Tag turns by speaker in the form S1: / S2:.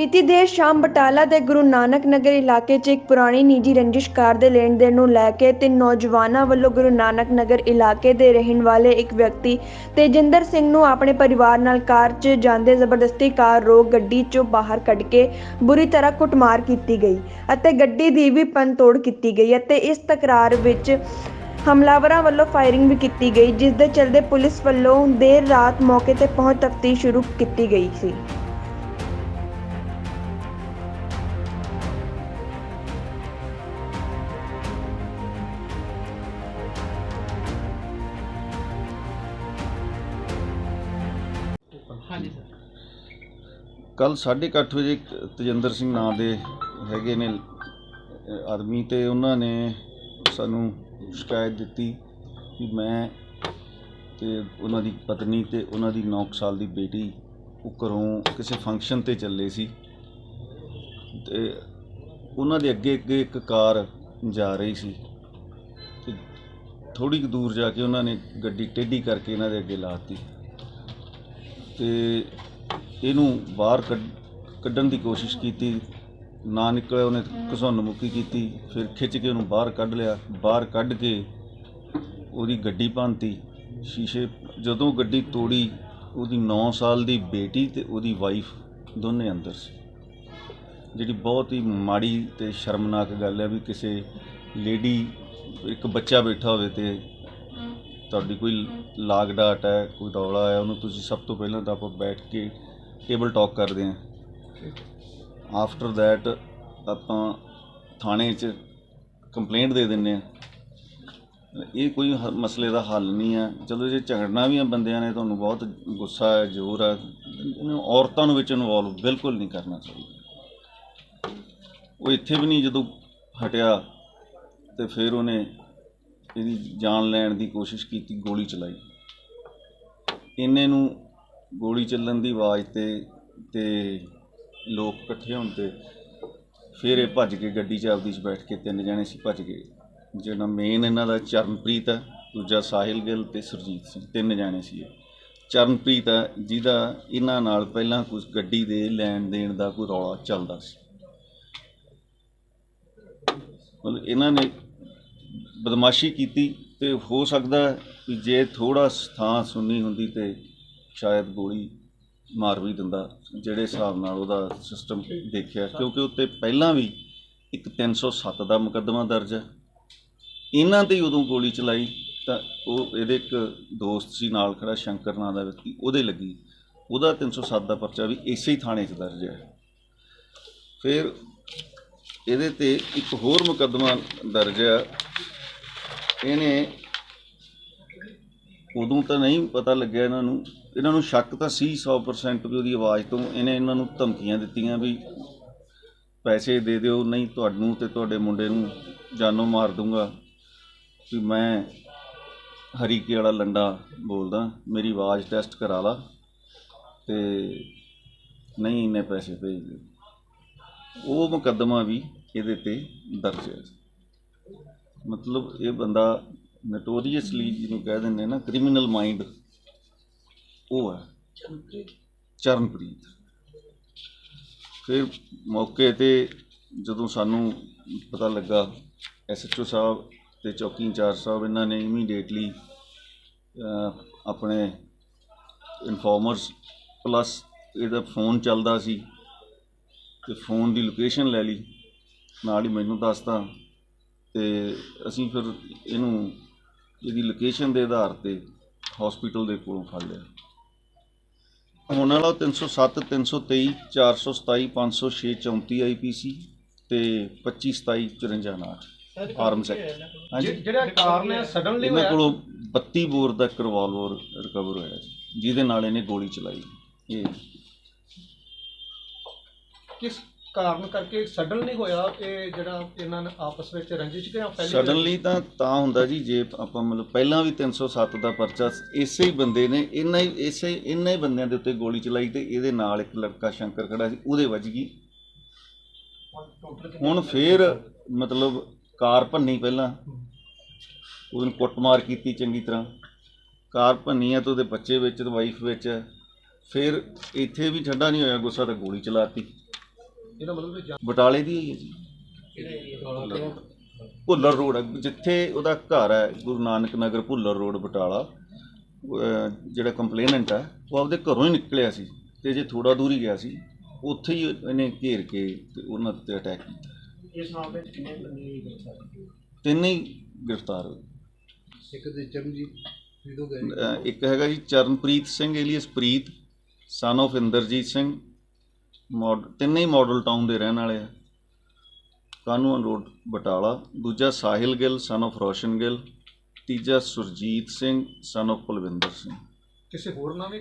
S1: ਬੀਤੀ ਦੇਰ ਸ਼ਾਮ ਬਟਾਲਾ ਦੇ ਗੁਰੂ ਨਾਨਕ ਨਗਰ ਇਲਾਕੇ 'ਚ ਇੱਕ ਪੁਰਾਣੀ ਨਿੱਜੀ ਰੰਜਿਸ਼ ਕਾਰ ਦੇ ਲੈਣ ਦੇਣ ਨੂੰ ਲੈ ਕੇ ਤਿੰਨ ਨੌਜਵਾਨਾਂ ਵੱਲੋਂ ਗੁਰੂ ਨਾਨਕ ਨਗਰ ਇਲਾਕੇ ਦੇ ਰਹਿਣ ਵਾਲੇ ਇੱਕ ਵਿਅਕਤੀ ਤੇਜਿੰਦਰ ਸਿੰਘ ਨੂੰ ਆਪਣੇ ਪਰਿਵਾਰ ਨਾਲ ਕਾਰ 'ਚ ਜਾਂਦੇ ਜ਼ਬਰਦਸਤੀ ਕਾਰ ਰੋਕ ਗੱਡੀ 'ਚੋਂ ਬਾਹਰ ਕੱਢ ਕੇ ਬੁਰੀ ਤਰ੍ਹਾਂ ਕੁੱਟਮਾਰ ਕੀਤੀ ਗਈ ਅਤੇ ਗੱਡੀ ਦੀ ਵੀ ਤੋੜ ਕੀਤੀ ਗਈ ਅਤੇ ਇਸ ਤਕਰਾਰ ਵਿੱਚ ਹਮਲਾਵਰਾਂ ਵੱਲੋਂ ਫਾਇਰਿੰਗ ਵੀ ਕੀਤੀ ਗਈ, ਜਿਸ ਦੇ ਚਲਦੇ ਪੁਲਿਸ ਵੱਲੋਂ ਦੇਰ ਰਾਤ ਮੌਕੇ ਤੇ ਪਹੁੰਚ ਤਫਤੀਸ਼ ਸ਼ੁਰੂ ਕੀਤੀ ਗਈ ਸੀ।
S2: ਕੱਲ 8:30 ਵਜੇ ਤਜਿੰਦਰ ਸਿੰਘ ਨਾਂ ਦੇ ਹੈਗੇ ਨੇ ਆਦਮੀ ਤੇ ਉਹਨਾਂ ਨੇ ਸਾਨੂੰ ਸ਼ਿਕਾਇਤ ਦਿੱਤੀ ਕਿ ਮੈਂ ਤੇ ਉਹਨਾਂ ਦੀ ਪਤਨੀ ਤੇ ਉਹਨਾਂ ਦੀ 9 ਸਾਲ ਦੀ ਬੇਟੀ ਉਹ ਘਰੋਂ ਕਿਸੇ ਫੰਕਸ਼ਨ ਤੇ ਚੱਲੇ ਸੀ ਤੇ ਉਹਨਾਂ ਦੇ ਅੱਗੇ ਅੱਗੇ ਇੱਕ ਕਾਰ ਜਾ ਰਹੀ ਸੀ ਤੇ ਥੋੜੀ ਕੁ ਦੂਰ ਜਾ ਕੇ ਉਹਨਾਂ ਨੇ ਗੱਡੀ ਟੇਢੀ ਕਰਕੇ ਇਹਨਾਂ ਦੇ ਅੱਗੇ ਲਾਤੀ ਤੇ ਇਹਨੂੰ ਬਾਹਰ ਕੱਢ- ਕੱਢਣ ਦੀ ਕੋਸ਼ਿਸ਼ ਕੀਤੀ। ਨਾ ਨਿਕਲਿਆ, ਉਹਨੇ ਘਸੁੰਨ ਮੁੱਕੀ ਕੀਤੀ। ਫਿਰ ਖਿੱਚ ਕੇ ਉਹਨੂੰ ਬਾਹਰ ਕੱਢ ਲਿਆ। ਬਾਹਰ ਕੱਢ ਕੇ ਉਹਦੀ ਗੱਡੀ ਭੰਨਤੀ। ਸ਼ੀਸ਼ੇ, ਜਦੋਂ ਗੱਡੀ ਤੋੜੀ, ਉਹਦੀ 9 ਸਾਲ ਦੀ ਬੇਟੀ ਤੇ ਉਹਦੀ ਵਾਈਫ ਦੋਨੇ ਅੰਦਰ ਸੀ। ਜਿਹੜੀ ਬਹੁਤ ਹੀ ਮਾੜੀ ਤੇ ਸ਼ਰਮਨਾਕ ਗੱਲ ਹੈ ਵੀ ਕਿਸੇ ਲੇਡੀ ਇੱਕ ਬੱਚਾ ਬੈਠਾ ਹੋਵੇ ਤੇ ਤੁਹਾਡੀ ਕੋਈ ਲਾਗ ਡਾਟ ਹੈ, ਕੋਈ ਰੌਲਾ ਹੈ, ਉਹਨੂੰ ਤੁਸੀਂ ਸਭ ਤੋਂ ਪਹਿਲਾਂ ਤਾਂ ਆਪਾਂ ਬੈਠ ਕੇ ਟੇਬਲ ਟਾਕ ਕਰਦੇ ਹਾਂ। ਆਫਟਰ ਥੈਟ ਆਪਾਂ ਥਾਣੇ 'ਚ ਕੰਪਲੇਂਟ ਦੇ ਦਿੰਨੇ ਆ ਇਹ ਕੋਈ ਹ- ਮਸਲੇ ਦਾ ਹੱਲ ਨਹੀਂ ਹੈ। ਚਲੋ ਜੇ ਝਗੜਨਾ ਵੀ ਆ ਬੰਦਿਆਂ ਨੇ, ਤੁਹਾਨੂੰ ਬਹੁਤ ਗੁੱਸਾ ਹੈ, ਜ਼ੋਰ ਹੈ ਇਹਨੂੰ ਔਰਤਾਂ ਨੂੰ ਵਿੱਚ ਇਨਵੋਲਵ ਬਿਲਕੁਲ ਨਹੀਂ ਕਰਨਾ ਚਾਹੀਦਾ। ਉਹ ਇੱਥੇ ਵੀ ਨਹੀਂ ਜਦੋਂ ਹਟਿਆ ਤੇ ਫਿਰ ਉਹਨੇ ਇਹਦੀ ਜਾਨ ਲੈਣ ਦੀ ਕੋਸ਼ਿਸ਼ ਕੀਤੀ, ਗੋਲੀ ਚਲਾਈ। ਇੰਨੇ ਨੂੰ ਗੋਲੀ ਚੱਲਣ ਦੀ ਆਵਾਜ਼ ਤੇ ਤੇ ਲੋਕ ਇਕੱਠੇ ਹੋਣ ਤੇ ਫਿਰ ਇਹ ਭੱਜ ਕੇ ਗੱਡੀ 'ਚ ਆਪਦੀ 'ਚ ਬੈਠ ਕੇ ਤਿੰਨ ਜਣੇ ਸੀ ਭੱਜ ਗਏ। ਜਿਹੜਾ ਮੇਨ ਇਹਨਾਂ ਦਾ ਚਰਨਪ੍ਰੀਤ ਹੈ ਦੂਜਾ ਸਾਹਿਲ ਗਿੱਲ ਤੇ ਸੁਰਜੀਤ ਸਿੰਘ, ਤਿੰਨ ਜਣੇ ਸੀ ਇਹ। ਚਰਨਪ੍ਰੀਤ ਹੈ ਜਿਹਦਾ ਇਹਨਾਂ ਨਾਲ ਪਹਿਲਾਂ ਕੁਝ ਗੱਡੀ ਦੇ ਲੈਣ ਦੇਣ ਦਾ ਕੋਈ ਰੌਲਾ ਚੱਲਦਾ ਸੀ। ਮਤਲਬ ਇਹਨਾਂ ਨੇ ਬਦਮਾਸ਼ੀ ਕੀਤੀ ਤੇ ਹੋ ਸਕਦਾ ਹੈ ਕਿ ਜੇ ਥੋੜਾ ਥਾਂ ਸੁੰਨੀ ਹੁੰਦੀ ਤੇ ਸ਼ਾਇਦ ਗੋਲੀ ਮਾਰ ਵੀ ਦਿੰਦਾ, ਜਿਹੜੇ ਹਿਸਾਬ ਨਾਲ ਉਹਦਾ ਸਿਸਟਮ ਦੇਖਿਆ। ਕਿਉਂਕਿ ਉੱਤੇ ਪਹਿਲਾਂ ਵੀ ਇੱਕ 307 ਦਾ ਮੁਕੱਦਮਾ ਦਰਜ ਹੈ। ਇਹਨਾਂ ਤੇ ਉਦੋਂ ਗੋਲੀ ਚਲਾਈ ਤਾਂ ਉਹ, ਇਹਦੇ ਇੱਕ ਦੋਸਤ ਸੀ ਨਾਲ ਖੜਾ, ਸ਼ੰਕਰ ਨਾਂ ਦਾ ਵਿਅਕਤੀ, ਉਹਦੇ ਲੱਗੀ। ਉਹਦਾ 307 ਦਾ ਪਰਚਾ ਵੀ ਇਸੇ ਹੀ ਥਾਣੇ 'ਚ ਦਰਜ ਹੈ। ਫਿਰ ਇਹਦੇ ਤੇ ਇੱਕ ਹੋਰ ਮੁਕੱਦਮਾ ਦਰਜ ਹੈ ਇਹਨੇ ਉਦੋਂ ਤਾਂ ਨਹੀਂ ਪਤਾ ਲੱਗਿਆ ਇਹਨਾਂ ਨੂੰ। ਇਹਨਾਂ ਨੂੰ ਸ਼ੱਕ ਤਾਂ ਸੀ 100% ਵੀ ਉਹਦੀ ਆਵਾਜ਼ ਤੋਂ। ਇਹਨੇ ਇਹਨਾਂ ਨੂੰ ਧਮਕੀਆਂ ਦਿੱਤੀਆਂ ਵੀ ਪੈਸੇ ਦੇ ਦਿਓ, ਨਹੀਂ ਤੁਹਾਨੂੰ ਤੇ ਤੁਹਾਡੇ ਮੁੰਡੇ ਨੂੰ ਜਾਨੋਂ ਮਾਰ ਦੂੰਗਾ। ਵੀ ਮੈਂ ਹਰੀਕੇ ਵਾਲਾ ਲੰਡਾ ਬੋਲਦਾ, ਮੇਰੀ ਆਵਾਜ਼ ਟੈਸਟ ਕਰਾ ਲਾ ਤੇ ਨਹੀਂ ਇੰਨੇ ਪੈਸੇ ਭੇਜ ਦਿਓ। ਉਹ ਮੁਕੱਦਮਾ ਵੀ ਇਹਦੇ ਤੇ ਦਰਜ ਹੈ। ਮਤਲਬ ਇਹ ਬੰਦਾ ਨਟੋਰੀਅਸਲੀ ਜਿਹਨੂੰ ਕਹਿ ਦਿੰਦੇ ਨਾ ਕ੍ਰਿਮੀਨਲ ਮਾਈਂਡ ਉਹ ਹੈ। ਚਰਨਪ੍ਰੀਤ। ਫਿਰ ਮੌਕੇ ਤੇ ਜਦੋਂ ਸਾਨੂੰ ਪਤਾ ਲੱਗਾ ਐਸਐਚਓ ਸਾਹਿਬ ਤੇ ਚੌਕੀ ਇੰਚਾਰਜ ਸਾਹਿਬ ਇਹਨਾਂ ਨੇ ਇਮੀਡੀਏਟਲੀ ਆਪਣੇ ਇਨਫੋਰਮਰਸ ਪਲੱਸ ਇਹਦਾ ਫੋਨ ਚੱਲਦਾ ਸੀ ਤੇ ਫੋਨ ਦੀ ਲੋਕੇਸ਼ਨ ਲੈ ਲਈ। ਨਾਲ ਹੀ ਮੈਨੂੰ ਦੱਸਤਾ ਤੇ ਅਸੀਂ ਫਿਰ ਇਹਨੂੰ ਇਹਦੀ ਲੋਕੇਸ਼ਨ ਦੇ ਆਧਾਰ ਤੇ ਹਸਪੀਟਲ ਦੇ ਕੋਲੋਂ ਫੜ ਲਿਆ। ਹੁਣ ਵਾਲਾ 307 323 427 506 34 ਆਈਪੀਸੀ ਤੇ 25 27 54 ਨਾਲ ਆਰਮਸ ਐਕਟ ਹਾਂਜੀ।
S3: ਜਿਹੜਾ ਕਾਰਨ ਹੈ ਸਡਨਲੀ
S2: ਇਹਨਾਂ
S3: ਹੋਇਆ?
S2: ਕੋਲੋਂ 32 ਬੋਰ ਦਾ ਰਿਵਾਲਵਰ ਰਿਕਵਰ ਹੋਇਆ ਜੀ, ਜਿਹਦੇ ਨਾਲ ਇਹਨੇ ਗੋਲੀ ਚਲਾਈ। ਇਹ
S3: ਕਿਸ ਕਾਰਨ ਕਰਕੇ ਸਡਨਲੀ ਹੋਇਆ ਇਹ ਜਿਹੜਾ ਇਹਨਾਂ ਨੇ ਆਪਸ ਵਿੱਚ ਰੰਜਿਸ਼ ਕਿਹਾ ਪਹਿਲੀ
S2: ਸਡਨਲੀ ਤਾਂ ਤਾਂ ਹੁੰਦਾ ਜੀ ਜੇ ਆਪਾਂ ਮਤਲਬ ਪਹਿਲਾਂ ਵੀ 307 ਦਾ ਪਰਚਾ ਇਸੇ ਹੀ ਬੰਦੇ ਨੇ ਇੰਨਾ ਹੀ ਇਸੇ ਇੰਨਾ ਹੀ ਬੰਦਿਆਂ ਦੇ ਉੱਤੇ ਗੋਲੀ ਚਲਾਈ ਤੇ ਇਹਦੇ ਨਾਲ ਇੱਕ ਲੜਕਾ ਸ਼ੰਕਰ ਖੜਾ ਸੀ ਉਹਦੇ ਵੱਜ ਗਈ। ਹੁਣ ਫੇਰ ਮਤਲਬ ਕਾਰ ਭੰਨੀ ਪਹਿਲਾਂ। ਉਹਨੂੰ ਕੁੱਟਮਾਰ ਕੀਤੀ ਚੰਗੀ ਤਰ੍ਹਾਂ। ਕਾਰ ਭੰਨੀ ਆ ਤੇ ਉਹਦੇ ਬੱਚੇ ਵਿੱਚ ਤੇ ਵਾਈਫ ਵਿੱਚ। ਫਿਰ ਇੱਥੇ ਵੀ ਠੰਡਾ ਨਹੀਂ ਹੋਇਆ ਗੁੱਸਾ ਤਾਂ ਗੋਲੀ ਚਲਾਤੀ
S3: ਇਹਦਾ ਮਤਲਬ ਕਿ ਜਾਂ-
S2: ਬਟਾਲੇ ਦੀ ਹੀ ਹੈ ਜੀ ਭੁੱਲਰ ਰੋਡ। ਹੈ, ਜਿੱਥੇ ਉਹਦਾ ਘਰ ਹੈ ਗੁਰੂ ਨਾਨਕ ਨਗਰ ਭੁੱਲਰ ਰੋਡ ਬਟਾਲਾ। ਅਹ ਜਿਹੜਾ ਕੰਪਲੇਨੈਂਟ ਹੈ ਉਹ ਆਪਦੇ ਘਰੋਂ ਹੀ ਨਿਕਲਿਆ ਸੀ ਤੇ ਜੇ ਥੋੜਾ ਦੂਰ ਹੀ ਗਿਆ ਸੀ ਉੱਥੇ ਹੀ ਇਹਨੇ ਘੇਰ ਕੇ ਤੇ ਉਹਨਾਂ ਤੇ ਅਟੈਕ ਕੀਤਾ।
S3: ਇਸ ਮਾਮਲੇ 'ਚ ਕਿੰਨੇ ਬੰਦੇ ਗ੍ਰਿਫਤਾਰ
S2: ਤਿੰਨੇ ਹੀ ਗ੍ਰਿਫਤਾਰ ਹੋਏ।
S3: ਇੱਕ ਦੇ ਚਰਨਜੀਤ
S2: ਅਹ ਇੱਕ ਹੈਗਾ ਜੀ Charanpreet Singh alias Preet son of Inderjit Singh mode ਤਿੰਨੇ ਹੀ ਮਾਡਲ ਟਾਊਨ ਦੇ ਰਹਿਣ ਵਾਲੇ ਆ। ਕਾਨੂੰਨ ਰੋਡ ਬਟਾਲਾ, ਦੂਜਾ ਸਾਹਿਲ ਗਿੱਲ ਸਨ of ਰੋਸ਼ਨ ਗਿੱਲ, ਤੀਜਾ ਸੁਰਜੀਤ ਸਿੰਘ ਸਨ of ਕੁਲਵਿੰਦਰ ਸਿੰਘ।
S3: ਕਿਸੇ ਹੋਰ ਨਾਮ